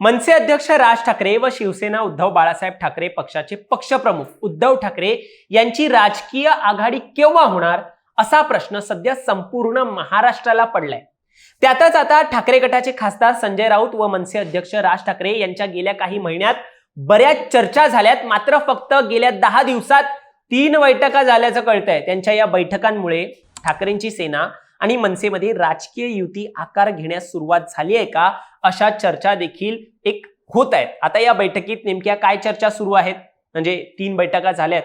मनसे अध्यक्ष राज ठाकरे व शिवसेना उद्धव बाळासाहेब ठाकरे पक्षाचे पक्षप्रमुख उद्धव ठाकरे यांची राजकीय आघाडी केव्हा होणार असा प्रश्न सध्या संपूर्ण महाराष्ट्राला पडलाय. त्यातच आता ठाकरे गटाचे खासदार संजय राऊत व मनसे अध्यक्ष राज ठाकरे यांच्या गेल्या काही महिन्यात बऱ्याच चर्चा झाल्यात. मात्र फक्त गेल्या दहा दिवसात तीन बैठका झाल्याचं कळतंय. त्यांच्या या बैठकांमुळे ठाकरेंची सेना आणि मनसेमध्ये राजकीय युती आकार घेण्यास सुरुवात झाली आहे का? अशा चर्चा देखील एक होत आहेत. आता या बैठकीत नेमक्या काय चर्चा सुरू आहेत? म्हणजे तीन बैठका झाल्यात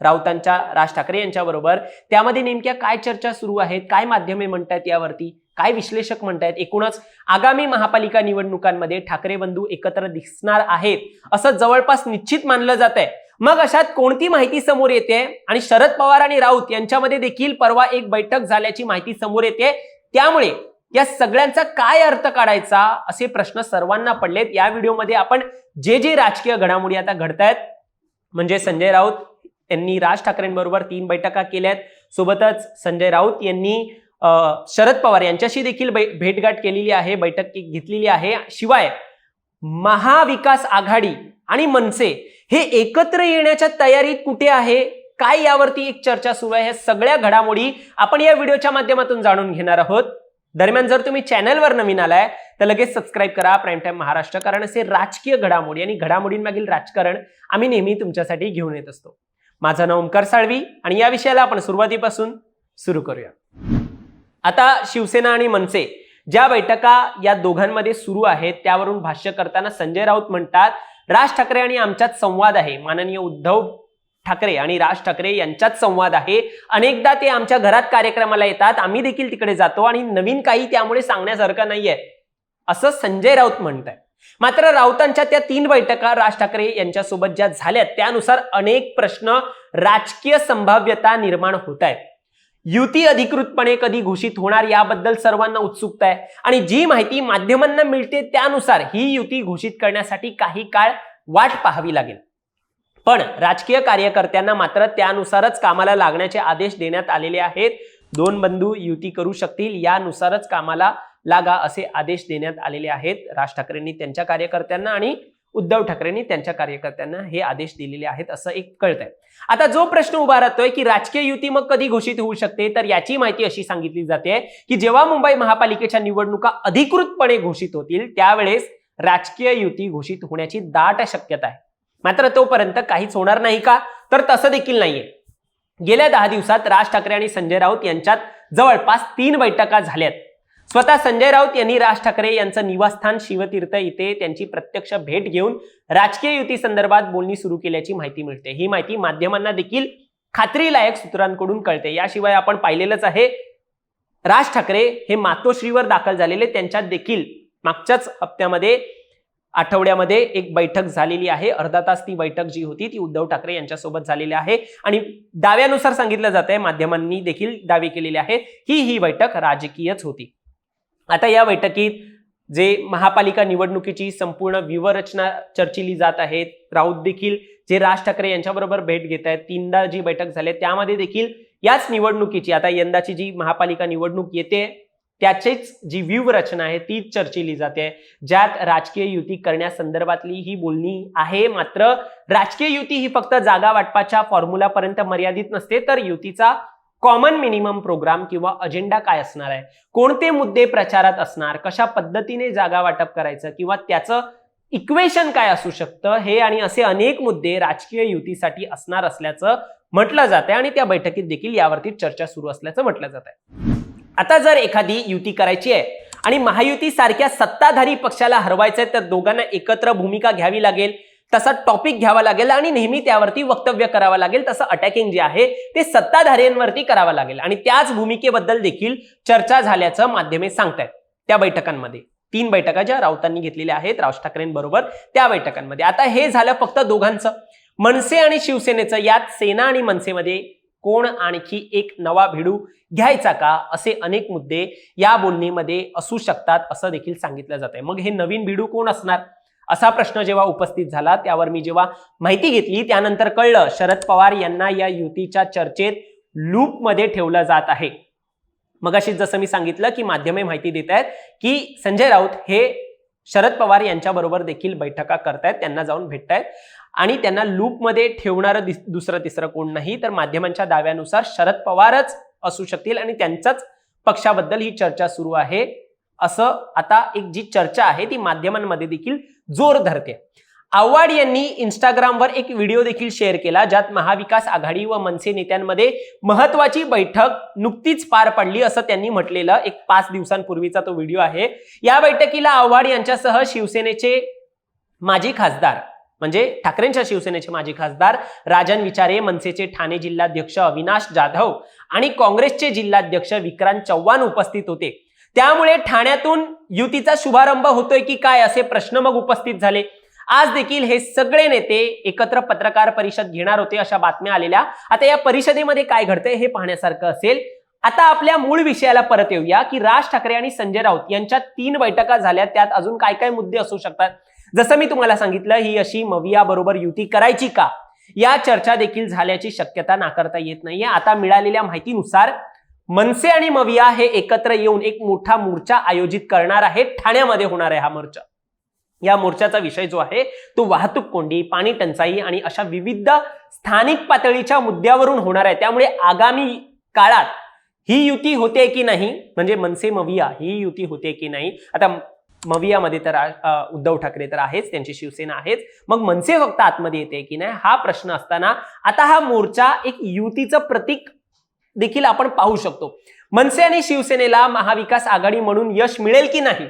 राऊतांच्या राज ठाकरे यांच्याबरोबर. त्यामध्ये नेमक्या काय चर्चा सुरू आहेत? काय माध्यमे म्हणतायत यावरती? काय विश्लेषक म्हणतायत? एकूणच आगामी महापालिका निवडणुकांमध्ये ठाकरे बंधू एकत्र दिसणार आहेत असं जवळपास निश्चित मानलं जात आहे मग अशात कोणती माहिती समोर येते? आणि शरद पवार आणि राऊत यांच्यामध्ये देखील परवा एक बैठक झाल्याची माहिती समोर येते. त्यामुळे या सगळ्यांचा काय अर्थ काढायचा असे प्रश्न सर्वांना पडलेत. या व्हिडिओमध्ये आपण जे जे राजकीय घडामोडी आता घडतायत म्हणजे संजय राऊत यांनी राज ठाकरेंबरोबर तीन बैठका केल्या आहेत सोबतच संजय राऊत यांनी शरद पवार यांच्याशी देखील बै- भेटगाठ केलेली आहे बैठक घेतलेली आहे. शिवाय महाविकास आघाडी आणि मनसे हे एकत्र येण्याच्या तयारीत कुठे आहे? काय यावरती एक चर्चा सुरू आहे? ह्या सगळ्या घडामोडी आपण या व्हिडिओच्या माध्यमातून जाणून घेणार आहोत. दरम्यान जर तुम्ही चॅनलवर नवीन आलाय तर लगेच सबस्क्राईब करा. प्राईम टाईम महाराष्ट्र कारण असे राजकीय घडामोडी आणि घडामोडींमागील राजकारण आम्ही नेहमी तुमच्यासाठी घेऊन येत असतो. माझं नाव ओमकार साळवी आणि या विषयाला आपण सुरुवातीपासून सुरू करूया. आता शिवसेना आणि मनसे ज्या बैठका या दोघांमध्ये सुरू आहेत त्यावरून भाष्य करताना संजय राऊत म्हणतात राज ठाकरे आणि आमच्यात संवाद आहे. माननीय उद्धव ठाकरे आणि राज ठाकरे यांच्यात संवाद आहे. अनेकदा ते आमच्या घरात कार्यक्रमाला येतात. आम्ही देखील तिकडे जातो आणि नवीन काही त्यामुळे सांगण्यासारखं नाहीये. असं संजय राऊत म्हणताय. मात्र राऊतांच्या त्या तीन बैठका राज ठाकरे यांच्यासोबत ज्या झाल्यात त्यानुसार अनेक प्रश्न राजकीय संभाव्यता निर्माण होत आहेत. युती अधिकृतपणे कधी घोषित होणार याबद्दल सर्वांना उत्सुकता आहे. आणि जी माहिती माध्यमांना मिळते त्यानुसार ही युती घोषित करण्यासाठी काही काळ वाट पाहावी लागेल. पण राजकीय कार्यकर्त्यांना मात्र त्यानुसारच कामाला लागण्याचे आदेश देण्यात आलेले आहेत. दोन बंधू युती करू शकतील यानुसारच कामाला लागा असे आदेश देण्यात आलेले आहेत. राज ठाकरेंनी त्यांच्या कार्यकर्त्यांना आणि उद्धव ठाकरेंनी त्यांच्या कार्यकर्त्यांना हे आदेश दिलेले आहेत असं एक कळतंय. आता जो प्रश्न उभा राहतोय की राजकीय युती मग कधी घोषित होऊ शकते? तर याची माहिती अशी सांगितली जाते की जेव्हा मुंबई महापालिकेच्या निवडणुका अधिकृतपणे घोषित होतील त्यावेळेस राजकीय युती घोषित होण्याची दाट शक्यता आहे. मात्र तोपर्यंत काहीच होणार नाही का? तर तसं देखील नाहीये. गेल्या दहा दिवसात राज ठाकरे आणि संजय राऊत यांच्यात जवळपास तीन बैठका झाल्यात. स्वतः संजय राऊत यांनी राज ठाकरे यांचं निवासस्थान शिवतीर्थ इथे त्यांची प्रत्यक्ष भेट घेऊन राजकीय युती संदर्भात बोलणी सुरू केल्याची माहिती मिळते. ही माहिती माध्यमांना देखील खात्रीलायक सूत्रांकडून कळते. याशिवाय आपण पाहिलेलंच आहे राज ठाकरे हे मातोश्रीवर दाखल झालेले. त्यांच्यात देखील मागच्याच हप्त्यामध्ये आठवड्यामध्ये एक बैठक झालेली आहे. अर्धा तास ती बैठक जी होती ती उद्धव ठाकरे यांच्यासोबत झालेली आहे. आणि दाव्यानुसार सांगितलं जात आहे माध्यमांनी देखील दावे केलेले आहेत ही ही बैठक राजकीयच होती. आता या बैठकीत जे महापालिका निवडणुकीची संपूर्ण व्यूहरचना चर्चिली जात आहे राऊत देखील जे राज ठाकरे यांच्याबरोबर भेट घेत आहेत तीनदा जी बैठक झाली त्यामध्ये देखील याच निवडणुकीची आता यंदाची जी महापालिका निवडणूक येते त्याचीच जी व्यूहरचना आहे तीच चर्चिली जाते. ज्यात राजकीय युती करण्यासंदर्भातली ही बोलणी आहे मात्र राजकीय युती ही फक्त जागा वाटपाच्या फॉर्म्युलापर्यंत मर्यादित नसते तर युतीचा कॉमन मिनिमम प्रोग्राम किंवा अजेंडा काय असणार आहे? कोणते मुद्दे प्रचारात असणार? कशा पद्धतीने जागा वाटप करायचं? किंवा त्याचं इक्वेशन काय असू शकतं? हे आणि असे अनेक मुद्दे राजकीय युतीसाठी असणार असल्याचं म्हटलं जात आहे आणि त्या बैठकीत देखील यावरती चर्चा सुरू असल्याचं म्हटलं जात आहे आता जर एखादी युती करायची आहे आणि महायुती सारख्या सत्ताधारी पक्षाला हरवायचं आहे तर दोघांना एकत्र भूमिका घ्यावी लागेल. तसा टॉपिक घ्यावा लागेल आणि नेहमी त्यावरती वक्तव्य करावं लागेल. तसं अटॅकिंग जे आहे ते सत्ताधाऱ्यांवरती करावं लागेल. आणि त्याच भूमिकेबद्दल देखील चर्चा झाल्याचं माध्यमे सांगतायत. त्या बैठकांमध्ये. तीन बैठका ज्या राऊतांनी घेतलेल्या आहेत राज ठाकरेंबरोबर त्या बैठकांमध्ये. आता हे झालं फक्त दोघांचं. मनसे आणि शिवसेनेचं यात सेना आणि मनसेमध्ये कोण आणखी एक नवा भिडू घ्यायचा का? असे अनेक मुद्दे या बोलणीमध्ये असू शकतात असं देखील सांगितलं जात आहे मग हे नवीन भिडू कोण असणार? असा प्रश्न जेव्हा उपस्थित झाला त्यावर मी जेव्हा माहिती घेतली त्यानंतर कळलं शरद पवार यांना या युतीच्या चर्चेत लूपमध्ये ठेवलं जात आहे. मगाशी जसं मी सांगितलं की माध्यमे माहिती देत आहेत की संजय राऊत हे शरद पवार यांच्याबरोबर देखील बैठका करतायत त्यांना जाऊन भेटतायत. आणि त्यांना लूपमध्ये ठेवणारं दिस- दुसरं तिसरं कोण नाही तर माध्यमांच्या दाव्यानुसार शरद पवारच असू शकतील आणि त्यांचाच पक्षाबद्दल ही चर्चा सुरू आहे. असं आता एक जी चर्चा आहे ती माध्यमांमध्ये देखील जोर धरते. आव्हाड यांनी इंस्टाग्रामवर एक व्हिडिओ देखील शेअर केला ज्यात महाविकास आघाडी व मनसे नेत्यांमध्ये महत्वाची बैठक नुकतीच पार पडली असं त्यांनी म्हटलेलं एक पाच दिवसांपूर्वीचा तो व्हिडिओ आहे. या बैठकीला आव्हाड यांच्यासह शिवसेनेचे माजी खासदार म्हणजे ठाकरेंच्या शिवसेनेचे माजी खासदार राजन विचारे मनसेचे ठाणे जिल्हाध्यक्ष अविनाश जाधव आणि काँग्रेसचे जिल्हाध्यक्ष विक्रांत चव्हाण उपस्थित होते. त्यामुळे ठाण्यातून युतीचा शुभारंभ होतोय की काय असे प्रश्न मग उपस्थित झाले. आज देखील हे सगळे नेते एकत्र पत्रकार परिषद घेणार होते अशा बातम्या आलेल्या. आता या परिषदेमध्ये काय घडतंय हे पाहण्यासारखं असेल. आता आपल्या मूळ विषयाला परत येऊया की राज ठाकरे आणि संजय राऊत यांच्या तीन बैठका झाल्या. त्यात अजून काय काय मुद्दे असू शकतात? जसं मी तुम्हाला सांगितलं ही अशी मविया बरोबर युती करायची का? या चर्चा देखील झाल्याची शक्यता नाकारता येत नाहीये. आता मिळालेल्या माहितीनुसार मनसे आणि मविया हे एकत्र येऊन एक मोठा मोर्चा आयोजित करणार आहे ठाण्यामध्ये होणार आहे हा मोर्चा. या मोर्चाचा विषय जो आहे तो वाहतूक कोंडी पाणी टंचाई आणि अशा विविध स्थानिक पातळीच्या मुद्द्यावरून होणार आहे. त्यामुळे आगामी काळात ही युती होते की नाही म्हणजे मनसे मविया ही युती होते की नाही? आता मवियामध्ये तर उद्धव ठाकरे तर आहेच त्यांची शिवसेना आहेच. मग मनसे फक्त आतमध्ये येते की नाही? हा प्रश्न असताना आता हा मोर्चा एक युतीचं प्रतीक देखील आपण पाहू शकतो. मनसे आणि शिवसेनेला महाविकास आघाडी म्हणून यश मिळेल की नाही?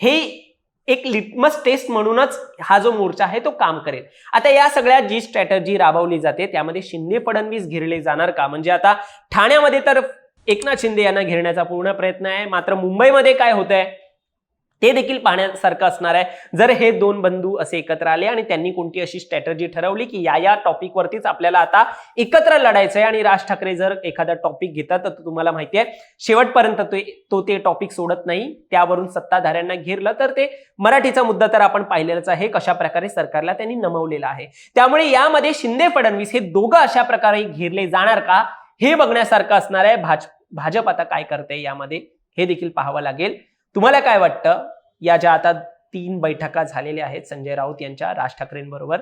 हे एक लिटमस टेस्ट म्हणूनच हा जो मोर्चा आहे तो काम करेल. आता या सगळ्या जी स्ट्रॅटर्जी राबवली जाते त्यामध्ये शिंदे फडणवीस घेरले जाणार का? म्हणजे आता ठाण्यामध्ये तर एकनाथ शिंदे यांना घेरण्याचा पूर्ण प्रयत्न आहे. मात्र मुंबईमध्ये काय होत आहे हे देखील पाहण्यासारखं असणार आहे. जर हे दोन बंधू असे एकत्र आले आणि त्यांनी कोणती अशी स्ट्रॅटर्जी ठरवली की या या टॉपिकवरतीच आपल्याला आता एकत्र लढायचं आहे आणि राज ठाकरे जर एखादा टॉपिक घेतात तर तुम्हाला माहिती आहे. शेवटपर्यंत तो तो ते टॉपिक सोडत नाही. त्यावरून सत्ताधाऱ्यांना घेरलं तर ते मराठीचा मुद्दा तर आपण पाहिलेलाच आहे कशा प्रकारे सरकारला त्यांनी नमवलेला आहे. त्यामुळे यामध्ये शिंदे फडणवीस हे दोघं अशा प्रकारे घेरले जाणार का हे बघण्यासारखं असणार आहे. भाज भाजप आता काय करते यामध्ये हे देखील पाहावं लागेल. तुम्हाला काय वाटतं? या ज्या आता तीन बैठका झालेल्या आहेत संजय राऊत यांच्या राज ठाकरेंबरोबर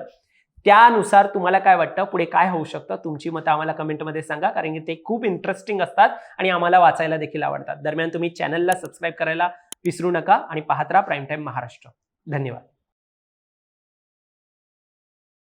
त्यानुसार तुम्हाला काय वाटतं? पुढे काय होऊ शकतं? तुमची मतं आम्हाला कमेंटमध्ये सांगा कारण की ते खूप इंटरेस्टिंग असतात आणि आम्हाला वाचायला देखील आवडतात. दरम्यान तुम्ही चॅनलला सबस्क्राईब करायला विसरू नका आणि पाहत राहा प्राईम टाईम महाराष्ट्र. धन्यवाद.